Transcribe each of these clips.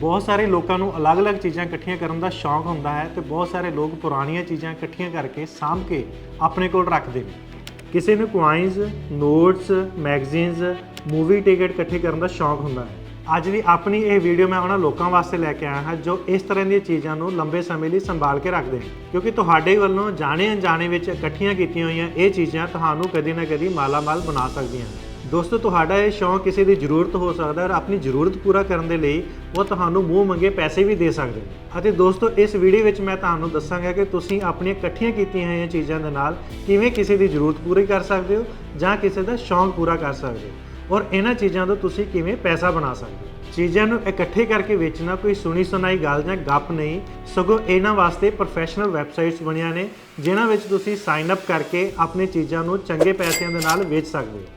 ਬਹੁਤ ਸਾਰੇ ਲੋਕਾਂ ਨੂੰ ਅਲੱਗ-ਅਲੱਗ ਚੀਜ਼ਾਂ ਇਕੱਠੀਆਂ ਕਰਨ ਦਾ ਸ਼ੌਂਕ ਹੁੰਦਾ ਹੈ ਤੇ ਬਹੁਤ ਸਾਰੇ ਲੋਕ ਪੁਰਾਣੀਆਂ ਚੀਜ਼ਾਂ ਇਕੱਠੀਆਂ ਕਰਕੇ ਸਾਂਭ ਕੇ ਆਪਣੇ ਕੋਲ ਰੱਖਦੇ ਨੇ। ਕਿਸੇ ਨੂੰ coins notes magazines movie ticket ਇਕੱਠੇ ਕਰਨ ਦਾ ਸ਼ੌਂਕ ਹੁੰਦਾ ਹੈ। ਅੱਜ ਦੀ ਆਪਣੀ ਇਹ ਵੀਡੀਓ ਮੈਂ ਉਹਨਾਂ ਲੋਕਾਂ ਵਾਸਤੇ ਲੈ ਕੇ ਆਇਆ ਹਾਂ ਜੋ ਇਸ ਤਰ੍ਹਾਂ ਦੀਆਂ ਚੀਜ਼ਾਂ ਨੂੰ ਲੰਬੇ ਸਮੇਂ ਲਈ ਸੰਭਾਲ ਕੇ ਰੱਖਦੇ ਹਨ ਕਿਉਂਕਿ ਤੁਹਾਡੇ ਵੱਲੋਂ ਜਾਣੇ ਅਣਜਾਣੇ ਵਿੱਚ ਇਕੱਠੀਆਂ ਕੀਤੀਆਂ ਹੋਈਆਂ ਇਹ ਚੀਜ਼ਾਂ ਤੁਹਾਨੂੰ ਕਦੀ ਨਾ ਕਦੀ ਮਾਲਾਮਾਲ ਬਣਾ ਸਕਦੀਆਂ ਹਨ ਦੋਸਤੋ, ਤੁਹਾਡਾ ਇਹ ਸ਼ੌਂਕ ਕਿਸੇ ਦੀ ਜ਼ਰੂਰਤ ਹੋ ਸਕਦਾ ਹੈ ਔਰ ਆਪਣੀ ਜ਼ਰੂਰਤ ਪੂਰਾ ਕਰਨ ਦੇ ਲਈ ਉਹ ਤੁਹਾਨੂੰ ਮੂੰਹ ਮੰਗੇ ਪੈਸੇ ਵੀ ਦੇ ਸਕਦੇ ਨੇ। ਅਤੇ ਦੋਸਤੋ, ਇਸ ਵੀਡੀਓ ਵਿੱਚ ਮੈਂ ਤੁਹਾਨੂੰ ਦੱਸਾਂਗਾ ਕਿ ਤੁਸੀਂ ਆਪਣੀਆਂ ਇਕੱਠੀਆਂ ਕੀਤੀਆਂ ਹੋਈਆਂ ਚੀਜ਼ਾਂ ਦੇ ਨਾਲ ਕਿਵੇਂ ਕਿਸੇ ਦੀ ਜ਼ਰੂਰਤ ਪੂਰੀ ਕਰ ਸਕਦੇ ਹੋ ਜਾਂ ਕਿਸੇ ਦਾ ਸ਼ੌਂਕ ਪੂਰਾ ਕਰ ਸਕਦੇ ਹੋ। ਔਰ ਇਹਨਾਂ ਚੀਜ਼ਾਂ ਤੋਂ ਤੁਸੀਂ ਕਿਵੇਂ ਪੈਸਾ ਬਣਾ ਸਕਦੇ ਹੋ। ਚੀਜ਼ਾਂ ਨੂੰ ਇਕੱਠੇ ਕਰਕੇ ਵੇਚਣਾ ਕੋਈ ਸੁਣੀ ਸੁਣਾਈ ਗੱਲ ਜਾਂ ਗੱਪ ਨਹੀਂ। ਸਗੋਂ ਇਹਨਾਂ ਵਾਸਤੇ ਪ੍ਰੋਫੈਸ਼ਨਲ ਵੈਬਸਾਈਟਸ ਬਣੀਆਂ ਨੇ, ਜਿਨ੍ਹਾਂ ਵਿੱਚ ਤੁਸੀਂ ਸਾਈਨ ਅਪ ਕਰਕੇ ਆਪਣੀ ਚੀਜ਼ਾਂ ਨੂੰ ਚੰਗੇ ਪੈਸਿਆਂ ਦੇ ਨਾਲ ਵੇਚ ਸਕਦੇ ਹੋ।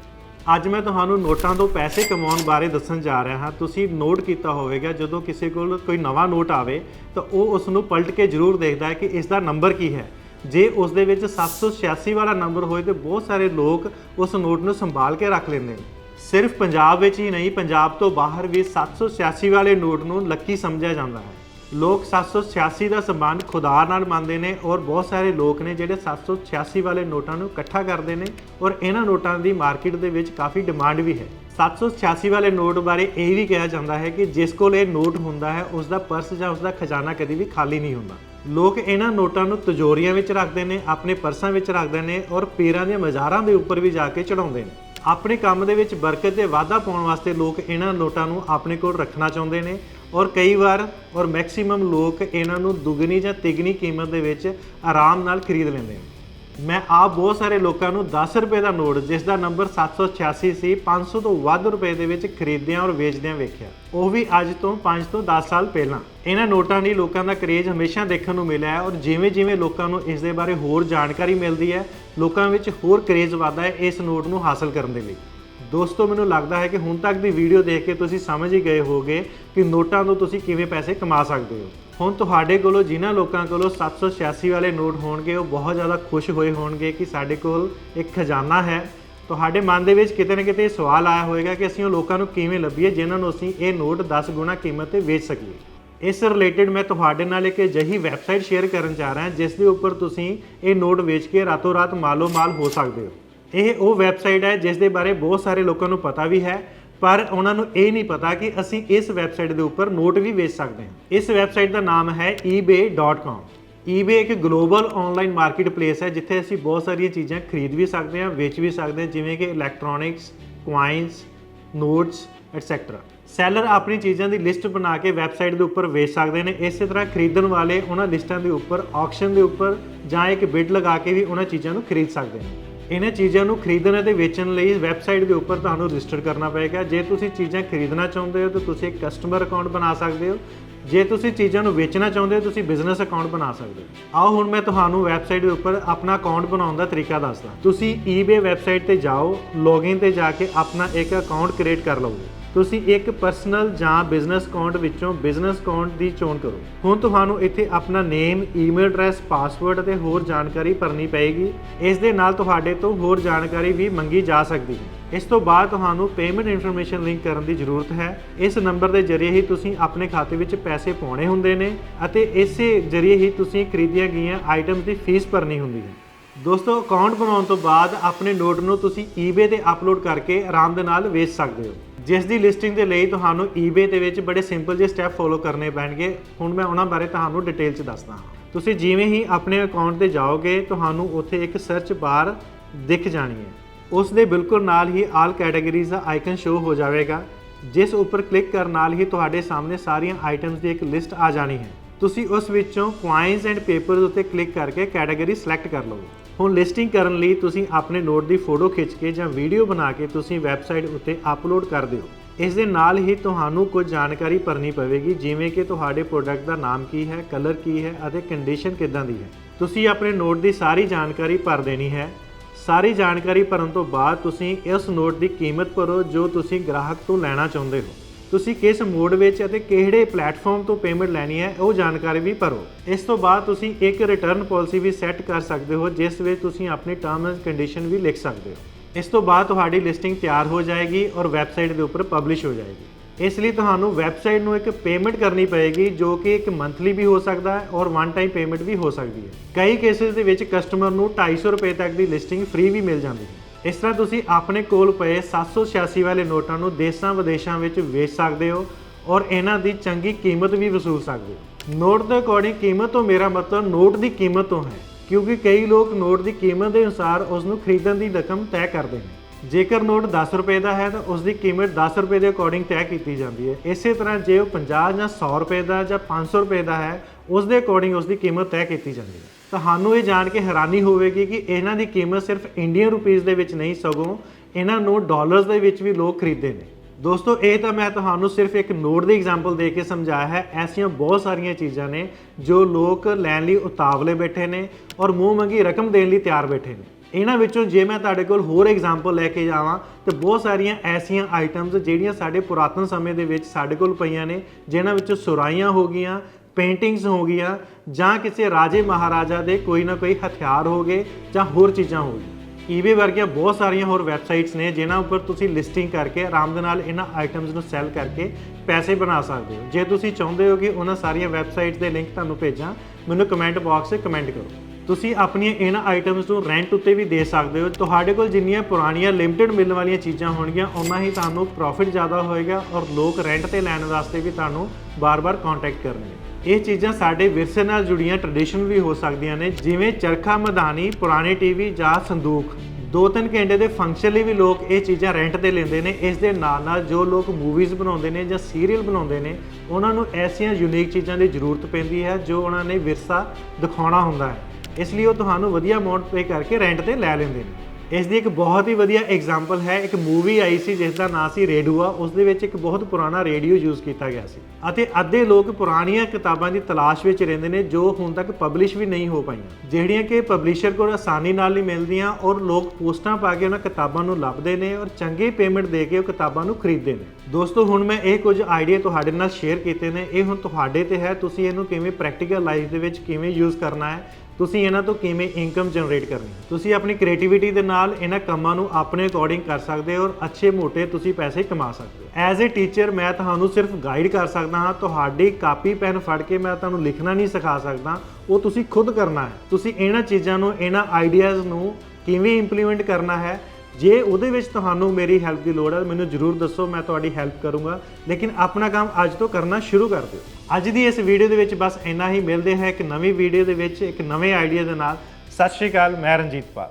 ਅੱਜ ਮੈਂ ਤੁਹਾਨੂੰ ਨੋਟਾਂ ਤੋਂ ਪੈਸੇ ਕਮਾਉਣ ਬਾਰੇ ਦੱਸਣ ਜਾ ਰਿਹਾ ਹਾਂ। ਤੁਸੀਂ ਨੋਟ ਕੀਤਾ ਹੋਵੇਗਾ, ਜਦੋਂ ਕਿਸੇ ਕੋਲ ਕੋਈ ਨਵਾਂ ਨੋਟ ਆਵੇ, ਤਾਂ ਉਹ ਉਸ ਨੂੰ ਪਲਟ ਕੇ ਜ਼ਰੂਰ ਦੇਖਦਾ ਹੈ ਕਿ ਇਸ ਦਾ ਨੰਬਰ ਕੀ ਹੈ। ਜੇ ਉਸ ਦੇ ਵਿੱਚ 786 ਵਾਲਾ ਨੰਬਰ ਹੋਏ, ਤੇ ਬਹੁਤ ਸਾਰੇ ਲੋਕ ਉਸ ਨੋਟ ਨੂੰ ਸੰਭਾਲ ਕੇ ਰੱਖ ਲੈਂਦੇ ਨੇ। ਸਿਰਫ ਪੰਜਾਬ ਵਿੱਚ ਹੀ ਨਹੀਂ, ਪੰਜਾਬ ਤੋਂ ਬਾਹਰ ਵੀ 786 ਵਾਲੇ ਨੋਟ ਨੂੰ ਲੱਕੀ ਸਮਝਿਆ ਜਾਂਦਾ ਹੈ। ਲੋਕ 786 ਦਾ ਸੰਬੰਧ ਖੁਦਾ ਨਾਲ ਮੰਨਦੇ ਨੇ ਔਰ ਬਹੁਤ ਸਾਰੇ ਲੋਕ ਨੇ ਜਿਹੜੇ 786 ਵਾਲੇ ਨੋਟਾਂ ਨੂੰ ਇਕੱਠਾ ਕਰਦੇ ਨੇ ਔਰ ਇਹਨਾਂ ਨੋਟਾਂ ਦੀ ਮਾਰਕੀਟ ਦੇ ਵਿੱਚ ਕਾਫੀ ਡਿਮਾਂਡ ਵੀ ਹੈ। 786 ਵਾਲੇ ਨੋਟ ਬਾਰੇ ਇਹ ਵੀ ਕਿਹਾ ਜਾਂਦਾ ਹੈ ਕਿ ਜਿਸ ਕੋਲ ਇਹ ਨੋਟ ਹੁੰਦਾ ਹੈ ਉਸ ਦਾ ਪਰਸ ਜਾਂ ਉਸ ਦਾ ਖਜ਼ਾਨਾ ਕਦੀ ਵੀ ਖਾਲੀ ਨਹੀਂ ਹੁੰਦਾ। ਲੋਕ ਇਹਨਾਂ ਨੋਟਾਂ ਨੂੰ ਤਿਜੋਰੀਆਂ ਵਿੱਚ ਰੱਖਦੇ ਨੇ, ਆਪਣੇ ਪਰਸਾਂ ਵਿੱਚ ਰੱਖਦੇ ਨੇ ਔਰ ਪੀਰਾਂ ਦੀਆਂ ਮਜ਼ਾਰਾਂ ਦੇ ਉੱਪਰ ਵੀ ਜਾ ਕੇ ਚੜਾਉਂਦੇ ਨੇ। ਆਪਣੇ ਕੰਮ ਦੇ ਵਿੱਚ ਬਰਕਤ ਤੇ ਵਾਧਾ ਪਾਉਣ ਵਾਸਤੇ ਲੋਕ ਇਹਨਾਂ ਨੋਟਾਂ ਨੂੰ ਆਪਣੇ ਕੋਲ ਰੱਖਣਾ ਚਾਹੁੰਦੇ ਨੇ ਔਰ ਕਈ ਵਾਰ ਔਰ ਮੈਕਸਿਮਮ ਲੋਕ ਇਹਨਾਂ ਨੂੰ ਦੁੱਗਣੀ ਜਾਂ ਤਿਗਣੀ ਕੀਮਤ ਦੇ ਵਿੱਚ ਆਰਾਮ ਨਾਲ ਖਰੀਦ ਲੈਂਦੇ ਨੇ ਮੈਂ ਆਪ ਬਹੁਤ ਸਾਰੇ ਲੋਕਾਂ ਨੂੰ 10 ਰੁਪਏ ਦਾ ਨੋਟ, ਜਿਸ ਦਾ ਨੰਬਰ 786 ਸੀ 500 ਤੋਂ ਵੱਧ ਰੁਪਏ ਦੇ ਵਿੱਚ ਖਰੀਦਦਿਆਂ ਔਰ ਵੇਚਦਿਆਂ ਵੇਖਿਆ। ਉਹ ਵੀ ਅੱਜ ਤੋਂ 5 ਤੋਂ 10 ਸਾਲ ਪਹਿਲਾਂ। ਇਹਨਾਂ ਨੋਟਾਂ ਲਈ ਲੋਕਾਂ ਦਾ ਕਰੇਜ ਹਮੇਸ਼ਾ ਦੇਖਣ ਨੂੰ ਮਿਲਿਆ ਹੈ ਔਰ ਜਿਵੇਂ ਜਿਵੇਂ ਲੋਕਾਂ ਨੂੰ ਇਸ ਦੇ ਬਾਰੇ ਹੋਰ ਜਾਣਕਾਰੀ ਮਿਲਦੀ ਹੈ, ਲੋਕਾਂ ਵਿੱਚ ਹੋਰ ਕਰੇਜ ਵਧਦਾ ਹੈ ਇਸ ਨੋਟ ਨੂੰ ਹਾਸਲ ਕਰਨ ਦੇ ਲਈ। ਦੋਸਤੋ, ਮੈਨੂੰ ਲੱਗਦਾ ਹੈ ਕਿ ਹੁਣ ਤੱਕ ਦੀ ਵੀਡੀਓ ਦੇਖ ਕੇ ਤੁਸੀਂ ਸਮਝ ਹੀ ਗਏ ਹੋਗੇ ਕਿ ਨੋਟਾਂ ਤੋਂ ਤੁਸੀਂ ਕਿਵੇਂ ਪੈਸੇ ਕਮਾ ਸਕਦੇ ਹੋ। ਹੁਣ ਤੁਹਾਡੇ ਕੋਲੋਂ, ਜਿਨ੍ਹਾਂ ਲੋਕਾਂ ਕੋਲੋਂ 786 ਵਾਲੇ ਨੋਟ ਹੋਣਗੇ, ਉਹ ਬਹੁਤ ਜ਼ਿਆਦਾ ਖੁਸ਼ ਹੋਏ ਹੋਣਗੇ ਕਿ ਸਾਡੇ ਕੋਲ ਇੱਕ ਖਜ਼ਾਨਾ ਹੈ। ਤੁਹਾਡੇ ਮਨ ਦੇ ਵਿੱਚ ਕਿਤੇ ਨਾ ਕਿਤੇ ਇਹ ਸਵਾਲ ਆਇਆ ਹੋਵੇਗਾ ਕਿ ਅਸੀਂ ਉਹ ਲੋਕਾਂ ਨੂੰ ਕਿਵੇਂ ਲੱਭੀਏ ਜਿਨ੍ਹਾਂ ਨੂੰ ਅਸੀਂ ਇਹ ਨੋਟ 10 ਗੁਣਾ ਕੀਮਤ ਤੇ ਵੇਚ ਸਕੀਏ। ਇਸ ਰਿਲੇਟਡ ਮੈਂ ਤੁਹਾਡੇ ਨਾਲ ਇੱਕ ਅਜਿਹੀ ਵੈਬਸਾਈਟ ਸ਼ੇਅਰ ਕਰਨ ਜਾ ਰਿਹਾ, ਜਿਸ ਦੇ ਉੱਪਰ ਤੁਸੀਂ ਇਹ ਨੋਟ ਵੇਚ ਕੇ ਰਾਤੋਂ ਰਾਤ ਮਾਲੋ ਮਾਲ ਹੋ ਸਕਦੇ ਹੋ। ਇਹ ਉਹ ਵੈਬਸਾਈਟ ਹੈ ਜਿਸ ਦੇ ਬਾਰੇ ਬਹੁਤ ਸਾਰੇ ਲੋਕਾਂ ਨੂੰ ਪਤਾ ਵੀ ਹੈ, ਪਰ ਉਹਨਾਂ ਨੂੰ ਇਹ ਨਹੀਂ ਪਤਾ ਕਿ ਅਸੀਂ ਇਸ ਵੈਬਸਾਈਟ ਦੇ ਉੱਪਰ ਨੋਟ ਵੀ ਵੇਚ ਸਕਦੇ ਹਾਂ। ਇਸ ਵੈਬਸਾਈਟ ਦਾ ਨਾਮ ਹੈ ebay.com eBay ਇੱਕ ਗਲੋਬਲ ਆਨਲਾਈਨ ਮਾਰਕੀਟ ਪਲੇਸ ਹੈ, ਜਿੱਥੇ ਅਸੀਂ ਬਹੁਤ ਸਾਰੀਆਂ ਚੀਜ਼ਾਂ ਖਰੀਦ ਵੀ ਸਕਦੇ ਹਾਂ, ਵੇਚ ਵੀ ਸਕਦੇ ਹਾਂ, ਜਿਵੇਂ ਕਿ electronics coins notes etcetera seller ਆਪਣੀ ਚੀਜ਼ਾਂ ਦੀ ਲਿਸਟ ਬਣਾ ਕੇ ਵੈਬਸਾਈਟ ਦੇ ਉੱਪਰ ਵੇਚ ਸਕਦੇ ਨੇ। ਇਸੇ ਤਰ੍ਹਾਂ ਖਰੀਦਣ ਵਾਲੇ ਉਹਨਾਂ ਲਿਸਟਾਂ ਦੇ ਉੱਪਰ ਆਕਸ਼ਨ ਦੇ ਉੱਪਰ ਜਾਂ ਇੱਕ ਬਿਡ ਲਗਾ ਕੇ ਵੀ ਉਹਨਾਂ ਚੀਜ਼ਾਂ ਨੂੰ ਖਰੀਦ ਸਕਦੇ ਨੇ। ਇਹਨਾਂ ਚੀਜ਼ਾਂ ਨੂੰ ਖਰੀਦਣ ਅਤੇ ਵੇਚਣ ਲਈ ਵੈਬਸਾਈਟ ਦੇ ਉੱਪਰ ਤੁਹਾਨੂੰ ਰਜਿਸਟਰ ਕਰਨਾ ਪਏਗਾ। ਜੇ ਤੁਸੀਂ ਚੀਜ਼ਾਂ ਖਰੀਦਣਾ ਚਾਹੁੰਦੇ ਹੋ, ਤਾਂ ਤੁਸੀਂ ਇੱਕ ਕਸਟਮਰ ਅਕਾਊਂਟ ਬਣਾ ਸਕਦੇ ਹੋ। ਜੇ ਤੁਸੀਂ ਚੀਜ਼ਾਂ ਨੂੰ ਵੇਚਣਾ ਚਾਹੁੰਦੇ ਹੋ, ਤੁਸੀਂ ਬਿਜ਼ਨਸ ਅਕਾਊਂਟ ਬਣਾ ਸਕਦੇ ਹੋ। ਆਓ, ਹੁਣ ਮੈਂ ਤੁਹਾਨੂੰ ਵੈਬਸਾਈਟ ਦੇ ਉੱਪਰ ਆਪਣਾ ਅਕਾਊਂਟ ਬਣਾਉਣ ਦਾ ਤਰੀਕਾ ਦੱਸਦਾ। ਤੁਸੀਂ eBay ਵੈਬਸਾਈਟ ਤੇ ਜਾਓ, ਲੌਗਇਨ ਤੇ ਜਾ ਕੇ ਆਪਣਾ ਇੱਕ ਅਕਾਊਂਟ ਕ੍ਰੀਏਟ ਕਰ ਲਓ ਤੁਸੀਂ ਇੱਕ ਪਰਸਨਲ ਜਾਂ ਬਿਜ਼ਨਸ ਅਕਾਊਂਟ ਵਿੱਚੋਂ ਬਿਜ਼ਨਸ ਅਕਾਊਂਟ ਦੀ ਚੋਣ ਕਰੋ। ਹੁਣ ਤੁਹਾਨੂੰ ਇੱਥੇ ਆਪਣਾ ਨੇਮ ਈਮੇਲ ਐਡਰੈਸ ਪਾਸਵਰਡ ਅਤੇ ਹੋਰ ਜਾਣਕਾਰੀ ਭਰਨੀ ਪਏਗੀ। ਇਸ ਦੇ ਨਾਲ ਤੁਹਾਡੇ ਤੋਂ ਹੋਰ ਜਾਣਕਾਰੀ ਵੀ ਮੰਗੀ ਜਾ ਸਕਦੀ ਹੈ। ਇਸ ਤੋਂ ਬਾਅਦ ਤੁਹਾਨੂੰ ਪੇਮੈਂਟ ਇਨਫੋਰਮੇਸ਼ਨ ਲਿੰਕ ਕਰਨ ਦੀ ਜ਼ਰੂਰਤ ਹੈ। ਇਸ ਨੰਬਰ ਦੇ ਜ਼ਰੀਏ ਹੀ ਤੁਸੀਂ ਆਪਣੇ ਖਾਤੇ ਵਿੱਚ ਪੈਸੇ ਪਾਉਣੇ ਹੁੰਦੇ ਨੇ ਅਤੇ ਇਸੇ ਜ਼ਰੀਏ ਹੀ ਤੁਸੀਂ ਖਰੀਦੀਆਂ ਗਈਆਂ ਆਈਟਮਸ ਦੀ ਫੀਸ ਭਰਨੀ ਹੁੰਦੀ ਹੈ। ਦੋਸਤੋ ਅਕਾਊਂਟ ਬਣਾਉਣ ਤੋਂ ਬਾਅਦ ਆਪਣੇ ਨੋਟ ਨੂੰ ਤੁਸੀਂ eBay ਤੇ ਅਪਲੋਡ ਕਰਕੇ ਆਰਾਮ ਦੇ ਨਾਲ ਵੇਚ ਸਕਦੇ ਹੋ। ਜਿਸ ਦੀ ਲਿਸਟਿੰਗ ਦੇ ਲਈ ਤੁਹਾਨੂੰ eBay ਦੇ ਵਿੱਚ ਬੜੇ ਸਿੰਪਲ ਜਿਹੇ ਸਟੈਪ ਫੋਲੋ ਕਰਨੇ ਪੈਣਗੇ। ਹੁਣ ਮੈਂ ਉਹਨਾਂ ਬਾਰੇ ਤੁਹਾਨੂੰ ਡਿਟੇਲ 'ਚ ਦੱਸਦਾ ਹਾਂ। ਤੁਸੀਂ ਜਿਵੇਂ ਹੀ ਆਪਣੇ ਅਕਾਊਂਟ ਤੇ ਜਾਓਗੇ, ਤੁਹਾਨੂੰ ਉੱਥੇ ਇੱਕ ਸਰਚ ਬਾਰ ਦਿਖ ਜਾਣੀ ਹੈ। ਉਸ ਦੇ ਬਿਲਕੁਲ ਨਾਲ ਹੀ ਆਲ ਕੈਟਾਗਰੀਜ਼ ਦਾ ਆਈਕਨ ਸ਼ੋਅ ਹੋ ਜਾਵੇਗਾ, ਜਿਸ ਉੱਪਰ ਕਲਿੱਕ ਕਰਨ ਨਾਲ ਹੀ ਤੁਹਾਡੇ ਸਾਹਮਣੇ ਸਾਰੀਆਂ ਆਈਟਮਸ ਦੀ ਇੱਕ ਲਿਸਟ ਆ ਜਾਣੀ ਹੈ। ਤੁਸੀਂ ਉਸ ਵਿੱਚੋਂ ਕੁਆਇਨਸ ਐਂਡ ਪੇਪਰਸ ਉੱਤੇ ਕਲਿੱਕ ਕਰਕੇ ਕੈਟਾਗਰੀ ਸਿਲੈਕਟ ਕਰ ਲਓ ਹੁਣ ਲਿਸਟਿੰਗ ਕਰਨ ਲਈ ਤੁਸੀਂ ਆਪਣੇ ਨੋਟ ਦੀ ਫੋਟੋ ਖਿੱਚ ਕੇ ਜਾਂ ਵੀਡੀਓ ਬਣਾ ਕੇ ਤੁਸੀਂ ਵੈਬਸਾਈਟ ਉੱਤੇ ਅਪਲੋਡ ਕਰ ਦਿਓ। ਇਸ ਦੇ ਨਾਲ ਹੀ ਤੁਹਾਨੂੰ ਕੁਝ ਜਾਣਕਾਰੀ ਭਰਨੀ ਪਵੇਗੀ, ਜਿਵੇਂ ਕਿ ਤੁਹਾਡੇ ਪ੍ਰੋਡਕਟ ਦਾ ਨਾਮ ਕੀ ਹੈ, ਕਲਰ ਕੀ ਹੈ ਅਤੇ ਕੰਡੀਸ਼ਨ ਕਿੱਦਾਂ ਦੀ ਹੈ। ਤੁਸੀਂ ਆਪਣੇ ਨੋਟ ਦੀ ਸਾਰੀ ਜਾਣਕਾਰੀ ਭਰ ਦੇਣੀ ਹੈ। ਸਾਰੀ ਜਾਣਕਾਰੀ ਭਰਨ ਤੋਂ ਬਾਅਦ ਤੁਸੀਂ ਇਸ ਨੋਟ ਦੀ ਕੀਮਤ ਭਰੋ ਜੋ ਤੁਸੀਂ ਗ੍ਰਾਹਕ ਤੋਂ ਲੈਣਾ ਚਾਹੁੰਦੇ ਹੋ। ਤੁਸੀਂ ਕਿਸ ਮੋਡ ਵਿੱਚ ਅਤੇ ਕਿਹੜੇ ਪਲੇਟਫਾਰਮ ਤੋਂ ਪੇਮੈਂਟ ਲੈਣੀ ਹੈ, ਉਹ ਜਾਣਕਾਰੀ ਵੀ ਭਰੋ। ਇਸ ਤੋਂ ਬਾਅਦ ਤੁਸੀਂ ਇੱਕ ਰਿਟਰਨ ਪਾਲਿਸੀ ਵੀ ਸੈੱਟ ਕਰ ਸਕਦੇ ਹੋ, ਜਿਸ ਵਿੱਚ ਤੁਸੀਂ ਆਪਣੀ ਟਰਮ ਐਂਡ ਕੰਡੀਸ਼ਨ ਵੀ ਲਿਖ ਸਕਦੇ ਹੋ। ਇਸ ਤੋਂ ਬਾਅਦ ਤੁਹਾਡੀ ਲਿਸਟਿੰਗ ਤਿਆਰ ਹੋ ਜਾਏਗੀ ਔਰ ਵੈਬਸਾਈਟ ਦੇ ਉੱਪਰ ਪਬਲਿਸ਼ ਹੋ ਜਾਏਗੀ। ਇਸ ਲਈ ਤੁਹਾਨੂੰ ਵੈਬਸਾਈਟ ਨੂੰ ਇੱਕ ਪੇਮੈਂਟ ਕਰਨੀ ਪਏਗੀ, ਜੋ ਕਿ ਇੱਕ ਮੰਥਲੀ ਵੀ ਹੋ ਸਕਦਾ ਹੈ ਔਰ ਵਨ ਟਾਈਮ ਪੇਮੈਂਟ ਵੀ ਹੋ ਸਕਦੀ ਹੈ। ਕਈ ਕੇਸਿਸ ਦੇ ਵਿੱਚ ਕਸਟਮਰ ਨੂੰ 250 ਰੁਪਏ ਤੱਕ ਦੀ ਲਿਸਟਿੰਗ ਫ੍ਰੀ ਵੀ ਮਿਲ ਜਾਂਦੀ ਹੈ। ਇਸ ਤਰ੍ਹਾਂ ਤੁਸੀਂ ਆਪਣੇ ਕੋਲ ਪਏ 786 ਵਾਲੇ ਨੋਟਾਂ ਨੂੰ ਦੇਸ਼ਾਂ ਵਿਦੇਸ਼ਾਂ ਵਿੱਚ ਵੇਚ ਸਕਦੇ ਹੋ ਔਰ ਇਹਨਾਂ ਦੀ ਚੰਗੀ ਕੀਮਤ ਵੀ ਵਸੂਲ ਸਕਦੇ ਹੋ। ਨੋਟ ਦੇ ਅਕੋਰਡਿੰਗ ਕੀਮਤ ਤੋਂ ਮੇਰਾ ਮਤਲਬ ਨੋਟ ਦੀ ਕੀਮਤ ਤੋਂ ਹੈ, ਕਿਉਂਕਿ ਕਈ ਲੋਕ ਨੋਟ ਦੀ ਕੀਮਤ ਦੇ ਅਨੁਸਾਰ ਉਸ ਨੂੰ ਖਰੀਦਣ ਦੀ ਰਕਮ ਤੈਅ ਕਰਦੇ ਨੇ। ਜੇਕਰ ਨੋਟ 10 ਰੁਪਏ ਦਾ ਹੈ ਤਾਂ ਉਸ ਦੀ ਕੀਮਤ 10 ਰੁਪਏ ਦੇ ਅਕੋਰਡਿੰਗ ਤੈਅ ਕੀਤੀ ਜਾਂਦੀ ਹੈ। ਇਸੇ ਤਰ੍ਹਾਂ ਜੇ ਉਹ 50 ਜਾਂ 100 ਰੁਪਏ ਦਾ ਜਾਂ 500 ਰੁਪਏ ਦਾ ਹੈ ਉਸ ਦੇ ਅਕੋਰਡਿੰਗ ਉਸ ਦੀ ਕੀਮਤ ਤੈਅ ਕੀਤੀ ਜਾਂਦੀ ਹੈ। ਤੁਹਾਨੂੰ ਇਹ ਜਾਣ ਕੇ ਹੈਰਾਨੀ ਹੋਵੇਗੀ ਕਿ ਇਹਨਾਂ ਦੀ ਕੀਮਤ ਸਿਰਫ ਇੰਡੀਅਨ ਰੁਪੀਸ ਦੇ ਵਿੱਚ ਨਹੀਂ, ਸਗੋਂ ਇਹਨਾਂ ਨੂੰ ਡਾਲਰਸ ਦੇ ਵਿੱਚ ਵੀ ਲੋਕ ਖਰੀਦਦੇ ਨੇ। ਦੋਸਤੋ, ਇਹ ਤਾਂ ਮੈਂ ਤੁਹਾਨੂੰ ਸਿਰਫ ਇੱਕ ਨੋਟ ਦੀ ਐਗਜ਼ਾਮਪਲ ਦੇ ਕੇ ਸਮਝਾਇਆ ਹੈ। ਐਸੀਆਂ ਬਹੁਤ ਸਾਰੀਆਂ ਚੀਜ਼ਾਂ ਨੇ ਜੋ ਲੋਕ ਲੈਣ ਲਈ ਉਤਾਵਲੇ ਬੈਠੇ ਨੇ ਔਰ ਮੂੰਹ ਮੰਗੀ ਰਕਮ ਦੇਣ ਲਈ ਤਿਆਰ ਬੈਠੇ ਨੇ। ਇਹਨਾਂ ਵਿੱਚੋਂ ਜੇ ਮੈਂ ਤੁਹਾਡੇ ਕੋਲ ਹੋਰ ਐਗਜ਼ਾਮਪਲ ਲੈ ਕੇ ਜਾਵਾਂ, ਤੇ ਬਹੁਤ ਸਾਰੀਆਂ ਐਸੀਆਂ ਆਈਟਮਸ ਜਿਹੜੀਆਂ ਸਾਡੇ ਪੁਰਾਤਨ ਸਮੇਂ ਦੇ ਵਿੱਚ ਸਾਡੇ ਕੋਲ ਪਈਆਂ ਨੇ, ਜਿਨ੍ਹਾਂ ਵਿੱਚੋਂ ਸੁਰਾਈਆਂ ਹੋ ਗਈਆਂ ਪੇਂਟਿੰਗਸ ਹੋ ਗਈਆਂ, ਜਾਂ ਕਿਸੇ ਰਾਜੇ ਮਹਾਰਾਜਾ ਦੇ ਕੋਈ ਨਾ ਕੋਈ ਹਥਿਆਰ ਹੋ ਗਏ, ਜਾਂ ਹੋਰ ਚੀਜ਼ਾਂ ਹੋ ਗਈਆਂ। ਈਬੇ ਵਰਗੀਆਂ ਬਹੁਤ ਸਾਰੀਆਂ ਹੋਰ ਵੈਬਸਾਈਟਸ ਨੇ, ਜਿਨ੍ਹਾਂ ਉੱਪਰ ਤੁਸੀਂ ਲਿਸਟਿੰਗ ਕਰਕੇ ਆਰਾਮ ਦੇ ਨਾਲ ਇਹਨਾਂ ਆਈਟਮਸ ਨੂੰ ਸੈਲ ਕਰਕੇ ਪੈਸੇ ਬਣਾ ਸਕਦੇ ਹੋ। ਜੇ ਤੁਸੀਂ ਚਾਹੁੰਦੇ ਹੋ ਕਿ ਉਹਨਾਂ ਸਾਰੀਆਂ ਵੈਬਸਾਈਟਸ ਦੇ ਲਿੰਕ ਤੁਹਾਨੂੰ ਭੇਜਾਂ, ਮੈਨੂੰ ਕਮੈਂਟ ਬਾਕਸ 'ਚ ਕਮੈਂਟ ਕਰੋ। ਤੁਸੀਂ ਆਪਣੀਆਂ ਇਹਨਾਂ ਆਈਟਮਸ ਨੂੰ ਰੈਂਟ ਉੱਤੇ ਵੀ ਦੇ ਸਕਦੇ ਹੋ। ਤੁਹਾਡੇ ਕੋਲ ਜਿੰਨੀਆਂ ਪੁਰਾਣੀਆਂ ਲਿਮਟਿਡ ਮਿਲਣ ਵਾਲੀਆਂ ਚੀਜ਼ਾਂ ਹੋਣਗੀਆਂ ਉਹਨਾਂ ਹੀ ਤੁਹਾਨੂੰ ਪ੍ਰੋਫਿਟ ਜ਼ਿਆਦਾ ਹੋਏਗਾ ਔਰ ਲੋਕ ਰੈਂਟ ਤੇ ਲੈਣ ਵਾਸਤੇ ਵੀ ਤੁਹਾਨੂੰ ਬਾਰ-ਬਾਰ ਕੰਟੈਕਟ ਕਰਨਗੇ। ਇਹ ਚੀਜ਼ਾਂ ਸਾਡੇ ਵਿਰਸੇ ਨਾਲ ਜੁੜੀਆਂ ਟ੍ਰੈਡੀਸ਼ਨ ਵੀ ਹੋ ਸਕਦੀਆਂ ਨੇ, ਜਿਵੇਂ ਚਰਖਾ ਮਧਾਨੀ ਪੁਰਾਣੇ ਟੀਵੀ ਜਾਂ ਸੰਦੂਕ। ਦੋ ਤਿੰਨ ਘੰਟੇ ਦੇ ਫੰਕਸ਼ਨ ਲਈ ਵੀ ਲੋਕ ਇਹ ਚੀਜ਼ਾਂ ਰੈਂਟ ਤੇ ਲੈਂਦੇ ਨੇ। ਇਸ ਦੇ ਨਾਲ ਨਾਲ ਜੋ ਲੋਕ ਮੂਵੀਜ਼ ਬਣਾਉਂਦੇ ਨੇ ਜਾਂ ਸੀਰੀਅਲ ਬਣਾਉਂਦੇ ਨੇ, ਉਹਨਾਂ ਨੂੰ ਐਸੀਆਂ ਯੂਨੀਕ ਚੀਜ਼ਾਂ ਦੀ ਜ਼ਰੂਰਤ ਪੈਂਦੀ ਹੈ ਜੋ ਉਹਨਾਂ ਨੇ ਵਿਰਸਾ ਦਿਖਾਉਣਾ ਹੁੰਦਾ ਹੈ। ਇਸ ਲਈ ਉਹ ਤੁਹਾਨੂੰ ਵਧੀਆ ਅਮਾਉਂਟ ਪੇ ਕਰਕੇ ਰੈਂਟ ਤੇ ਲੈ ਲੈਂਦੇ ਨੇ। ਇਸ ਦੀ ਇੱਕ ਬਹੁਤ ਹੀ ਵਧੀਆ ਐਗਜ਼ਾਮਪਲ ਹੈ, ਇੱਕ ਮੂਵੀ ਆਈ ਸੀ ਜਿਸ ਦਾ ਨਾਮ ਸੀ ਰੇਡੂਆ। ਉਸ ਦੇ ਵਿੱਚ ਇੱਕ ਬਹੁਤ ਪੁਰਾਣਾ ਰੇਡੀਓ ਯੂਜ਼ ਕੀਤਾ ਗਿਆ ਸੀ। ਅਤੇ ਅੱਧੇ ਲੋਕ ਪੁਰਾਣੀਆਂ ਕਿਤਾਬਾਂ ਦੀ ਤਲਾਸ਼ ਵਿੱਚ ਰਹਿੰਦੇ ਨੇ, ਜੋ ਹੁਣ ਤੱਕ ਪਬਲਿਸ਼ ਵੀ ਨਹੀਂ ਹੋ ਪਾਈਆਂ। ਜਿਹੜੀਆਂ ਕਿ ਪਬਲਿਸ਼ਰ ਕੋਲ ਆਸਾਨੀ ਨਾਲ ਨਹੀਂ ਮਿਲਦੀਆਂ ਔਰ ਲੋਕ ਪੋਸਟਾਂ ਪਾ ਕੇ ਉਹਨਾਂ ਕਿਤਾਬਾਂ ਨੂੰ ਲੱਭਦੇ ਨੇ ਔਰ ਚੰਗੀ ਪੇਮੈਂਟ ਦੇ ਕੇ ਉਹ ਕਿਤਾਬਾਂ ਨੂੰ ਖਰੀਦਦੇ ਨੇ। ਦੋਸਤੋ, ਹੁਣ ਮੈਂ ਇਹ ਕੁਝ ਆਈਡੀਆ ਤੁਹਾਡੇ ਨਾਲ ਸ਼ੇਅਰ ਕੀਤੇ ਨੇ। ਇਹ ਹੁਣ ਤੁਹਾਡੇ ਤੇ ਹੈ। ਤੁਸੀਂ ਇਹਨੂੰ ਕਿਵੇਂ ਪ੍ਰੈਕਟੀਕਲ ਲਾਈਫ ਦੇ ਵਿੱਚ ਕਿਵੇਂ ਯੂਜ਼ ਕਰਨਾ ਹੈ? ਤੁਸੀਂ ਇਹਨਾਂ ਤੋਂ ਕਿਵੇਂ ਇਨਕਮ ਜਨਰੇਟ ਕਰਨੀ? ਹੈ ਤੁਸੀਂ ਆਪਣੀ ਕ੍ਰੀਏਟੀਵਿਟੀ ਦੇ ਨਾਲ ਇਹਨਾਂ ਕੰਮਾਂ ਨੂੰ ਆਪਣੇ ਅਕੋਰਡਿੰਗ ਕਰ ਸਕਦੇ ਹੋ ਔਰ ਅੱਛੇ ਮੋਟੇ ਤੁਸੀਂ ਪੈਸੇ ਕਮਾ ਸਕਦੇ ਹੋ। ਐਜ਼ ਅ ਟੀਚਰ ਮੈਂ ਤੁਹਾਨੂੰ ਸਿਰਫ ਗਾਈਡ ਕਰ ਸਕਦਾ ਹਾਂ। ਤੁਹਾਡੀ ਕਾਪੀ, ਪੈਨ ਫੜ ਕੇ ਮੈਂ ਤੁਹਾਨੂੰ ਲਿਖਣਾ ਨਹੀਂ ਸਿਖਾ ਸਕਦਾ। ਉਹ ਤੁਸੀਂ ਖੁਦ ਕਰਨਾ ਹੈ। ਤੁਸੀਂ ਇਹਨਾਂ ਚੀਜ਼ਾਂ ਨੂੰ, ਇਹਨਾਂ ਆਈਡੀਆਜ਼ ਨੂੰ ਕਿਵੇਂ ਇੰਪਲੀਮੈਂਟ ਕਰਨਾ ਹੈ? ਜੇ ਉਹਦੇ ਵਿੱਚ ਤੁਹਾਨੂੰ ਮੇਰੀ ਹੈਲਪ ਦੀ ਲੋੜ ਹੈ, ਮੈਨੂੰ ਜਰੂਰ ਦੱਸੋ, ਮੈਂ ਤੁਹਾਡੀ ਹੈਲਪ ਕਰੂੰਗਾ। ਲੇਕਿਨ ਆਪਣਾ ਕੰਮ ਅੱਜ ਤੋਂ ਕਰਨਾ ਸ਼ੁਰੂ ਕਰ ਦਿਓ। ਅੱਜ ਦੀ ਇਸ ਵੀਡੀਓ ਦੇ ਵਿੱਚ ਬਸ ਇੰਨਾ ਹੀ। ਮਿਲਦੇ ਹੈ ਇੱਕ ਨਵੀਂ ਵੀਡੀਓ ਦੇ ਵਿੱਚ, ਇੱਕ ਨਵੇਂ ਆਈਡੀਆ ਦੇ ਨਾਲ। ਸਤਿ ਸ਼੍ਰੀ ਅਕਾਲ, ਮੈਂ ਰਣਜੀਤ ਪਾਲ।